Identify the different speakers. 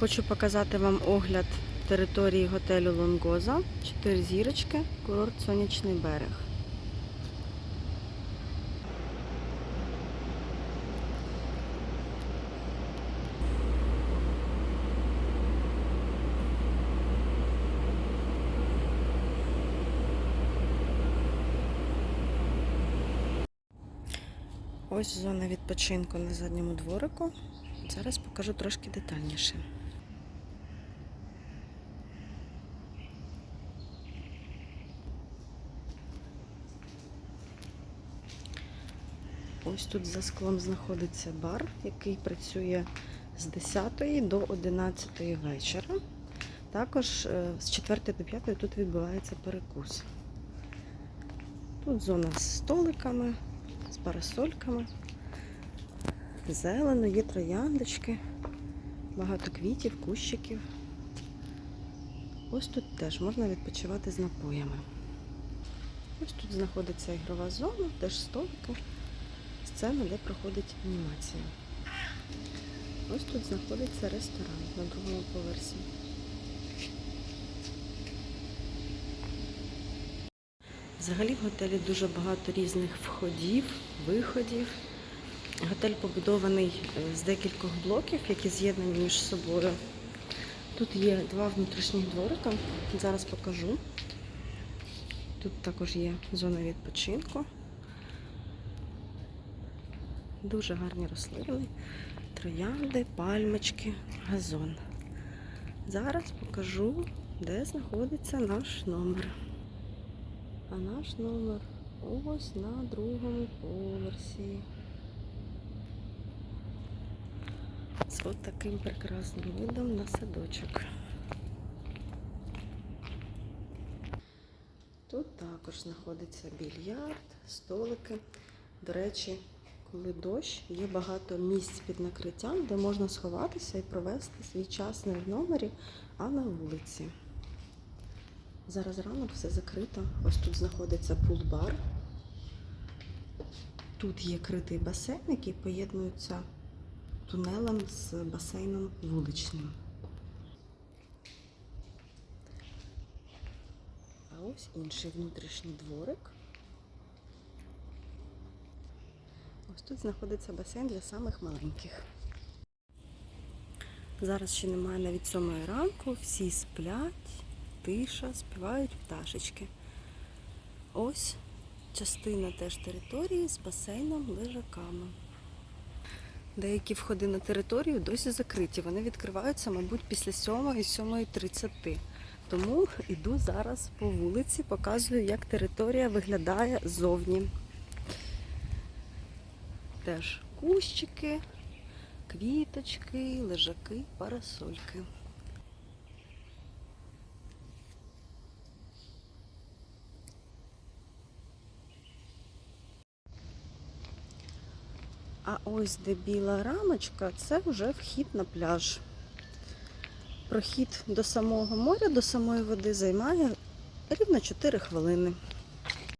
Speaker 1: Хочу показати вам огляд території готелю Лонгоза. Чотири зірочки, курорт Сонячний берег. Ось зона відпочинку на задньому дворику. Зараз покажу трошки детальніше. Ось тут за склом знаходиться бар, який працює з 10 до 11 вечора. Також е, з 4 до 5 тут відбувається перекус. Тут зона з столиками, з парасольками. Зелено, є трояндочки, багато квітів, кущиків. Ось тут теж можна відпочивати з напоями. Ось тут знаходиться ігрова зона, теж столики, сцена, де проходить анімація. Ось тут знаходиться ресторан на другому поверсі. Взагалі в готелі дуже багато різних входів, виходів. Готель побудований е, з декількох блоків, які з'єднані між собою. Тут є два внутрішніх дворика, зараз покажу. Тут також є зона відпочинку. Дуже гарні рослини, троянди, пальмочки, газон. Зараз покажу, де знаходиться наш номер. А наш номер ось на другому поверсі. З от таким прекрасним видом на садочок. Тут також знаходиться більярд, столики. До речі, коли дощ, є багато місць під накриттям, де можна сховатися і провести свій час не в номері, а на вулиці. Зараз ранок все закрито. Ось тут знаходиться пул-бар. Тут є критий басейн, який поєднується тунелем з басейном вуличним. А ось інший внутрішній дворик. Ось тут знаходиться басейн для самих маленьких. Зараз ще немає навіть сьомої ранку, всі сплять, тиша, співають пташечки. Ось частина теж території з басейном, лежаками. Деякі входи на територію досі закриті. Вони відкриваються, мабуть, після 7 і 7.30. Тому йду зараз по вулиці, показую, як територія виглядає ззовні. Теж кущики, квіточки, лежаки, парасольки. А ось де біла рамочка, це вже вхід на пляж. Прохід до самого моря, до самої води займає рівно 4 хвилини.